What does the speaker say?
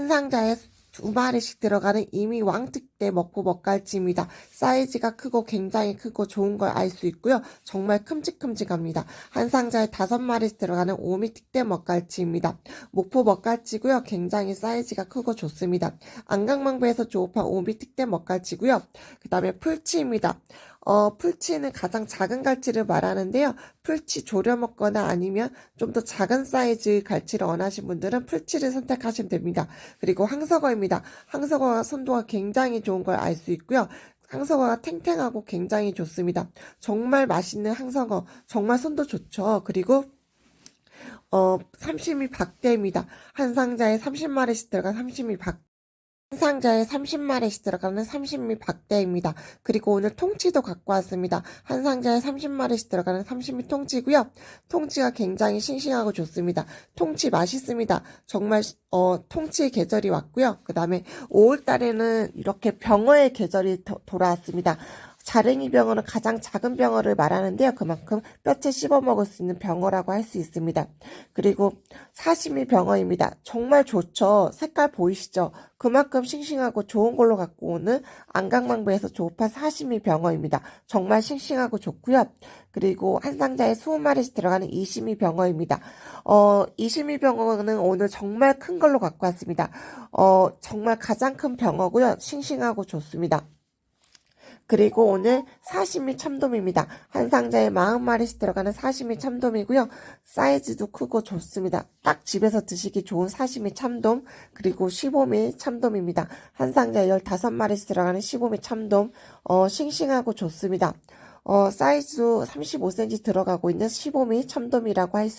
한 상자에 두 마리씩 들어가는 이미 왕특대 먹고 먹갈치입니다. 사이즈가 크고 굉장히 크고 좋은 걸 알 수 있고요. 정말 큼직큼직합니다. 한 상자에 다섯 마리씩 들어가는 오미 특대 먹갈치입니다. 목포 먹갈치고요. 굉장히 사이즈가 크고 좋습니다. 안강망배에서 조업한 오미 특대 먹갈치고요. 그 다음에 풀치입니다. 어, 풀치는 가장 작은 갈치를 말하는데요. 풀치 졸여 먹거나 아니면 좀 더 작은 사이즈 갈치를 원하신 분들은 풀치를 선택하시면 됩니다. 그리고 황석어입니다. 황석어가 선도가 굉장히 좋은 걸 알 수 있고요. 황석어가 탱탱하고 굉장히 좋습니다. 정말 맛있는 황석어. 정말 손도 좋죠. 그리고 어, 삼심이 박대입니다. 한 상자에 30마리씩 들어간 삼심이 박 한 상자에 30마리씩 들어가는 삼심미 박대입니다. 그리고 오늘 통치도 갖고 왔습니다. 한 상자에 30마리씩 들어가는 삼심미 통치고요. 통치가 굉장히 싱싱하고 좋습니다. 통치 맛있습니다. 정말 어, 통치의 계절이 왔고요. 그 다음에 5월달에는 이렇게 병어의 계절이 도- 돌아왔습니다. 자랭이 병어는 가장 작은 병어를 말하는데요. 그만큼 뼈채 씹어 먹을 수 있는 병어라고 할 수 있습니다. 그리고 사시미 병어입니다. 정말 좋죠. 색깔 보이시죠? 그만큼 싱싱하고 좋은 걸로 갖고 오는 안강망배에서 조업한 사시미 병어입니다. 정말 싱싱하고 좋고요. 그리고 한 상자에 20마리씩 들어가는 이시미 병어입니다. 어, 이시미 병어는 오늘 정말 큰 걸로 갖고 왔습니다. 어, 정말 가장 큰 병어고요. 싱싱하고 좋습니다. 그리고 오늘 사시미 참돔입니다. 한 상자에 40마리씩 들어가는 사시미 참돔이고요. 사이즈도 크고 좋습니다. 딱 집에서 드시기 좋은 사시미 참돔, 그리고 15미 참돔입니다. 한 상자에 15마리씩 들어가는 15미 참돔, 어, 싱싱하고 좋습니다. 어, 사이즈도 35cm 들어가고 있는 15미 참돔이라고 할 수